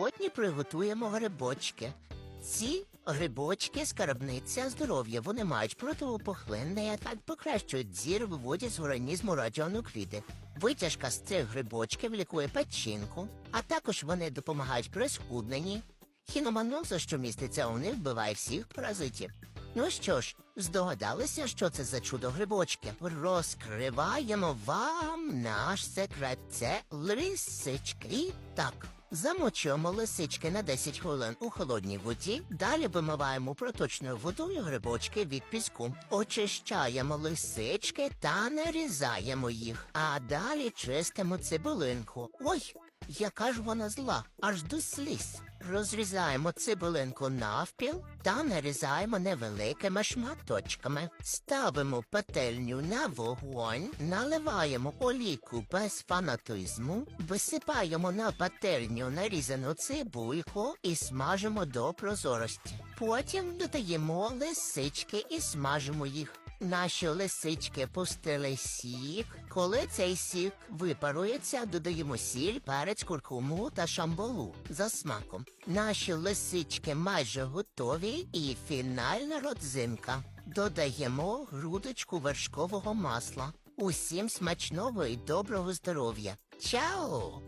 Сьогодні приготуємо грибочки. Ці грибочки скарбниця здоров'я. Вони мають противопухлинний ефект, покращують зір, виводять з організму радіонукліди. Витяжка з цих грибочків лікує печінку, а також вони допомагають при схудненні. Хіноманоза, що міститься у них, вбиває всіх паразитів. Ну що ж, здогадалися, що це за чудо грибочки? Розкриваємо вам наш секрет. Це лисички. Так, замочуємо лисички на 10 хвилин у холодній воді. Далі вимиваємо проточною водою грибочки від піску. Очищаємо лисички та нарізаємо їх. А далі чистимо цибулинку. Ой, яка ж вона зла, аж до сліз. Розрізаємо цибулинку навпіл та нарізаємо невеликими шматочками. Ставимо пательню на вогонь, наливаємо олійку без фанатизму, висипаємо на пательню нарізану цибульку і смажимо до прозорості. Потім додаємо лисички і смажимо їх. Наші лисички пустили сік. Коли цей сік випарується, додаємо сіль, перець, куркуму та шамболу за смаком. Наші лисички майже готові і фінальна родзинка. Додаємо грудочку вершкового масла. Усім смачного і доброго здоров'я. Чао!